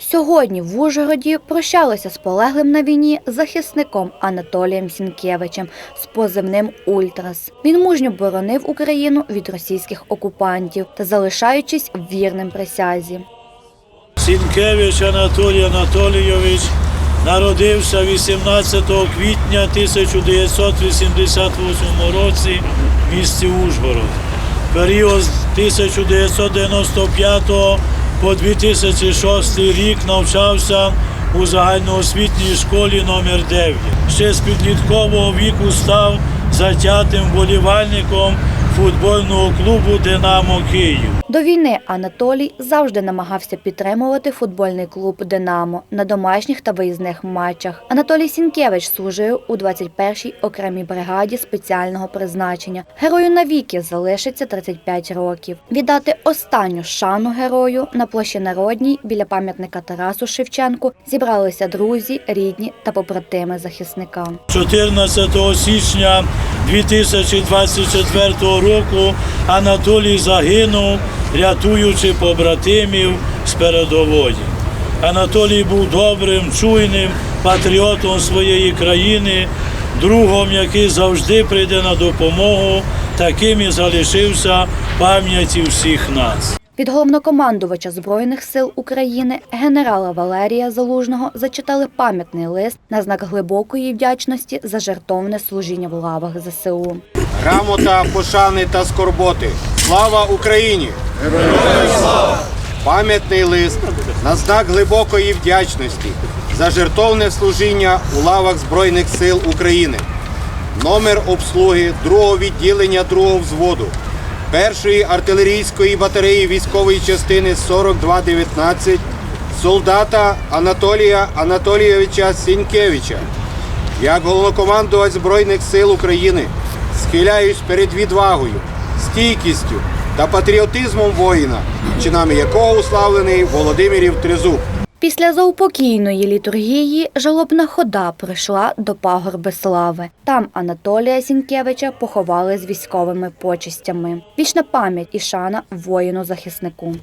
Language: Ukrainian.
Сьогодні в Ужгороді прощалися з полеглим на війні захисником Анатолієм Сінкевичем з позивним Ультрас. Він мужньо боронив Україну від російських окупантів та залишаючись вірним присязі. Сінкевич Анатолій Анатолійович народився 18 квітня 1988 році в місті Ужгород. Період з 1995 по 2006 рік навчався у загальноосвітній школі номер 9 Ще з підліткового віку став затятим вболівальником футбольного клубу Динамо Київ. До війни Анатолій завжди намагався підтримувати футбольний клуб Динамо на домашніх та виїзних матчах. Анатолій Сінкевич служив у 21-й окремій бригаді спеціального призначення. Герою навіки залишиться 35 років. Віддати останню шану герою на площі Народній біля пам'ятника Тарасу Шевченку зібралися друзі, рідні та побратими захисника. 14 січня 2024 року Анатолій загинув, рятуючи побратимів з передової. Анатолій був добрим, чуйним патріотом своєї країни, другом, який завжди прийде на допомогу, таким і залишився пам'яті всіх нас. Від головнокомандувача Збройних сил України генерала Валерія Залужного зачитали пам'ятний лист на знак глибокої вдячності за жертовне служіння в лавах ЗСУ. Грамота, пошани та скорботи. Слава Україні! Героям слава! Пам'ятний лист на знак глибокої вдячності за жертовне служіння у лавах Збройних сил України. Номер обслуги другого відділення другого взводу першої артилерійської батареї військової частини 4219 солдата Анатолія Анатолійовича Сінькевича. Як головнокомандувач Збройних сил України схиляюсь перед відвагою, стійкістю та патріотизмом воїна, чинами якого уславлений Володимирів Тризуб. Після заупокійної літургії жалобна хода прийшла до пагорби слави. Там Анатолія Сінкевича поховали з військовими почестями. Вічна пам'ять і шана воїну-захиснику.